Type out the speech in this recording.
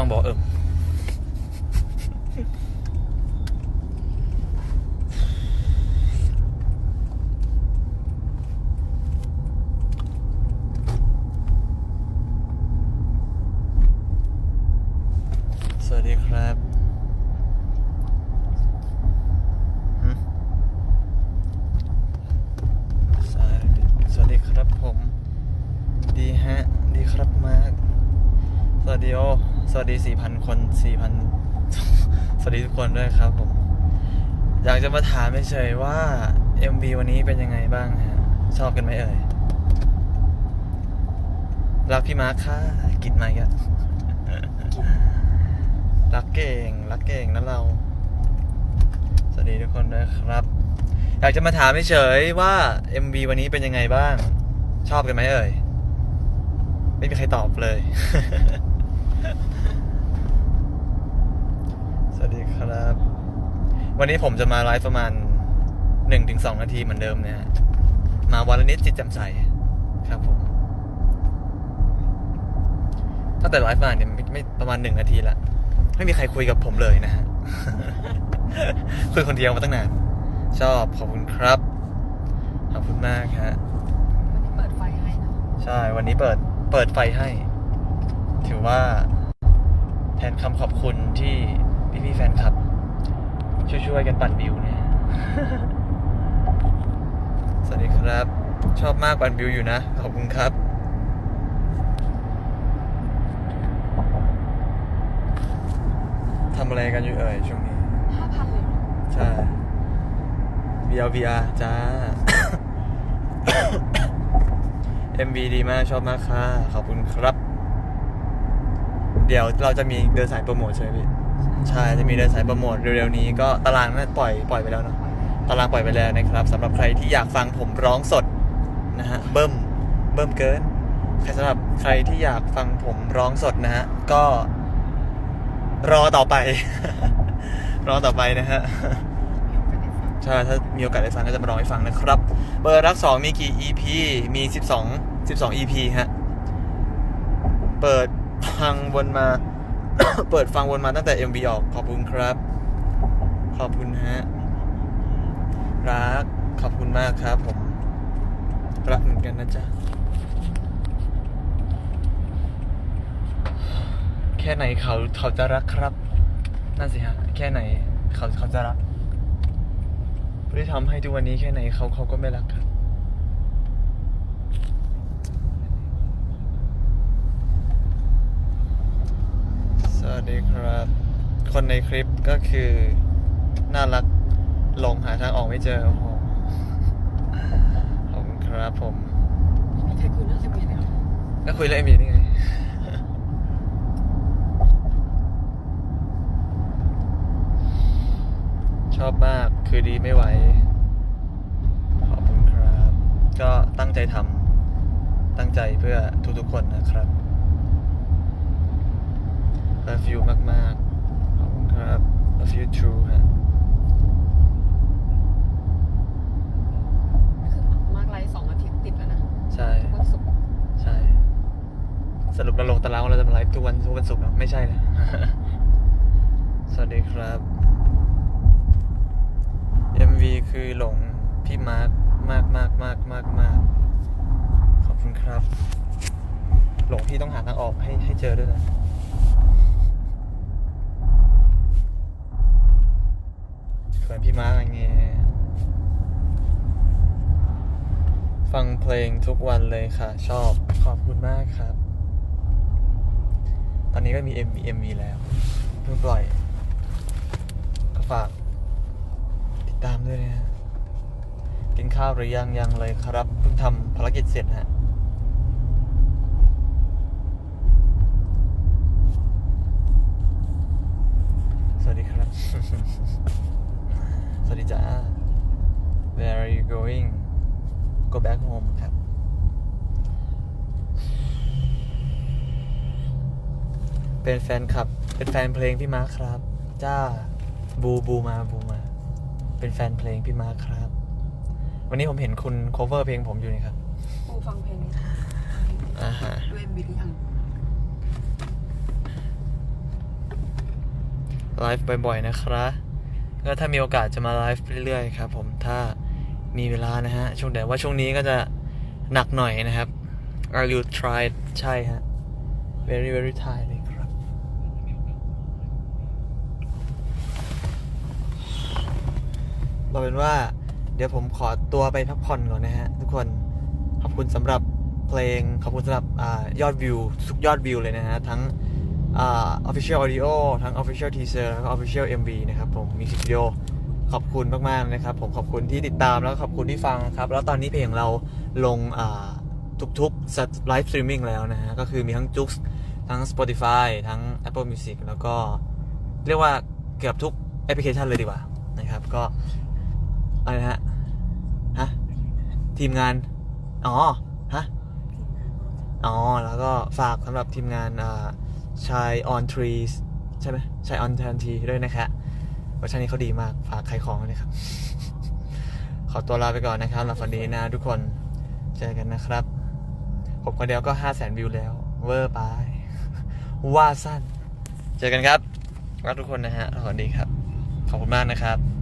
ต้องบอกเอิมสวัสดีครับหึสวัสดีสวัสดีครับผม ดีฮะ ดีครับมาร์คสวัสดีโอ สวัสดี 4,000 คน 4,000 สวัสดีทุกคนด้วยครับผม อยากจะมาถามเฉยๆว่า MV วันนี้เป็นยังไงบ้างฮะ ชอบกันไหมเอ่ย รักพี่มาร์คค่ะ กินไหมกันรักเก่ง รักเก่งนะเรา สวัสดีทุกคนด้วยครับ อยากจะมาถามเฉยๆว่า MV วันนี้เป็นยังไงบ้าง ชอบกันไหมเอ่ย ไม่มีใครตอบเลย สวัสดีครับ วันนี้ผมจะมาไลฟ์ประมาณหนึ่งถึงสองนาทีเหมือนเดิมเนี่ยฮะมาวันละนิดจิตแจำใสครับผมตั้งแต่ไลฟ์มาเนี่ยไม่ไม่ประมาณหนึ่งนาทีละไม่มีใครคุยกับผมเลยนะฮะคุยคนเดียวมาตั้งนาน ชอบขอบคุณครับ ขอบคุณมากฮะวันนี้เปิดไฟให้เนอะใช่ วันนี้เปิดเปิดไฟให้ ถือว่า แทนคำขอบคุณที่พี่ๆแฟนคลับ ช่วยๆกันปั่นวิวเนี่ยสวัสดีครับ ชอบมากปั่นวิวอยู่นะ ขอบคุณครับ ทำอะไรกันอยู่เอ่ยช่วงนี้ ห้าพันเลยเหรอใช่ VR VR จ้า MV ดีมากชอบมากค่ะ ขอบคุณครับ เดี๋ยวเราจะมีเดินสายโปรโมทใช่ไหมพี่ ใช่จะมีเดินสายโปรโมทเร็วๆนี้ก็ตารางน่าปล่อยปล่อยไปแล้วเนาะตารางปล่อยไปแล้วนะครับสำหรับใครที่อยากฟังผมร้องสดนะฮะเบิ้มเบิ้มเกินใครสำหรับใครที่อยากฟังผมร้องสดนะฮะก็ รอต่อไป รอต่อไปนะฮะใช่ถ้ามีโอกาสได้ฟังก็จะมาร้องให้ฟังนะครับ เบอร์รักสองมีกี่ EP มีสิบสองสิบสอง EP ฮะเปิดฟังวนมา เปิดฟังวนมาตั้งแต่ MV ออก ขอบคุณครับ ขอบคุณฮะ รัก ขอบคุณมากครับผม รักเหมือนกันนะจ๊ะ แค่ไหนเขาเขาจะรักครับ นั่นสิฮะ แค่ไหน เขาเขาจะรักที่ทำให้ทุกวันนี้แค่ไหนเขาเขาก็ไม่รักครับ สวัส ดีครับ คนในคลิปก็คือน่ารักหลงหาทางออกไม่เจอโอ้โหขอบคุณครับผมไม่มีใครคุยเรื่องเอ็มวีเลยเหรอก็คุยเรื่องเอ็มวีนี่ไง ชอบมากคือดีไม่ไหว ขอบคุณครับ ก็ตั้งใจทำตั้งใจเพื่อทุกๆคนนะครับ love you มากๆขอบคุณครับ love you too ฮะคือมาร์กไลฟ์สองอาทิตย์ติดแล้วนะใช่ทุกวันศุกร์ใช่ สรุปเราลงตารางว่าเราจะมาไลฟ์ทุกวันทุกวันศุกร์เหรอไม่ใช่นะ สวัสดีครับ MV คือหลงพี่มาร์คมากมากมากมากมากขอบคุณครับ หลงพี่ต้องหาทางออกให้ให้เจอด้วยนะ เขินพี่มาร์คอะไรเงี้ยฟังเพลงทุกวันเลยค่ะ ชอบขอบคุณมากครับ ตอนนี้ก็มี MV MV แล้วเพิ่งปล่อย ก็ฝาก ติดตามด้วยนะฮะกินข้าวหรือยังยังเลยครับเพิ่งทำภารกิจเสร็จฮะสวัสดีครับ สวัสดีจ้า Where are you going go back home ครับ เป็นแฟนคลับ เป็นแฟนเพลงพี่มาร์คครับ จ้า บูบูมาบูมา เป็นแฟนเพลงพี่มาร์คครับ วันนี้ผมเห็นคุณ cover เพลงผมอยู่นี่ครับปูฟังเพลงนี้อ่าฮะดูเอ็มวีหรือยัง ไลฟ์บ่อยๆ นะครับแล้วถ้ามีโอกาสจะมาไลฟ์เรื่อยๆ ครับผมถ้า มีเวลานะฮะ ช่วงแต่ว่าช่วงนี้ก็จะหนักหน่อยนะครับ Are you tired ใช่ฮะ very very tired เลยครับ เราเป็นว่าเดี๋ยวผมขอตัวไปพักผ่อนก่อนนะฮะ ทุกคน ขอบคุณสำหรับเพลง ขอบคุณสำหรับอยอดวิว ทุกยอดวิวเลยนะฮะ ทั้งอ่า official audio ทั้ง official teaser แล้วก็ official MV นะครับผมมีสิกวิดีโอ ขอบคุณมากๆนะครับ ผมขอบคุณที่ติดตามแล้วก็ขอบคุณที่ฟังครับ แล้วตอนนี้เพลงเราลงทุกๆไลฟ์สตรีมมิ่งแล้วนะฮะก็คือมีทั้งจุกทั้ง Spotify ทั้ง Apple Music แล้วก็เรียกว่าเกือบทุกแอปพลิเคชันเลยดีกว่านะครับ ก็อะไรฮะฮะทีมงาน อ๋อ ฮะ อ๋อ แล้วก็ฝากสำหรับทีมงานชาย on trees ใช่ไหมชาย on t r e e ด้วยนะคะ เวอร์ชันนี้เขาดีมาก ฝากใครของเลยครับ ขอตัวลาไปก่อนนะครับหลับฝันดีนะทุกคน เจอกันนะครับ ผมคนเดียวก็ห้าแสนวิวแล้ว เวอร์ไป ว่าสั้น เจอกันครับ รักทุกคนนะฮะสวัสดีครับ ขอบคุณมากนะครับ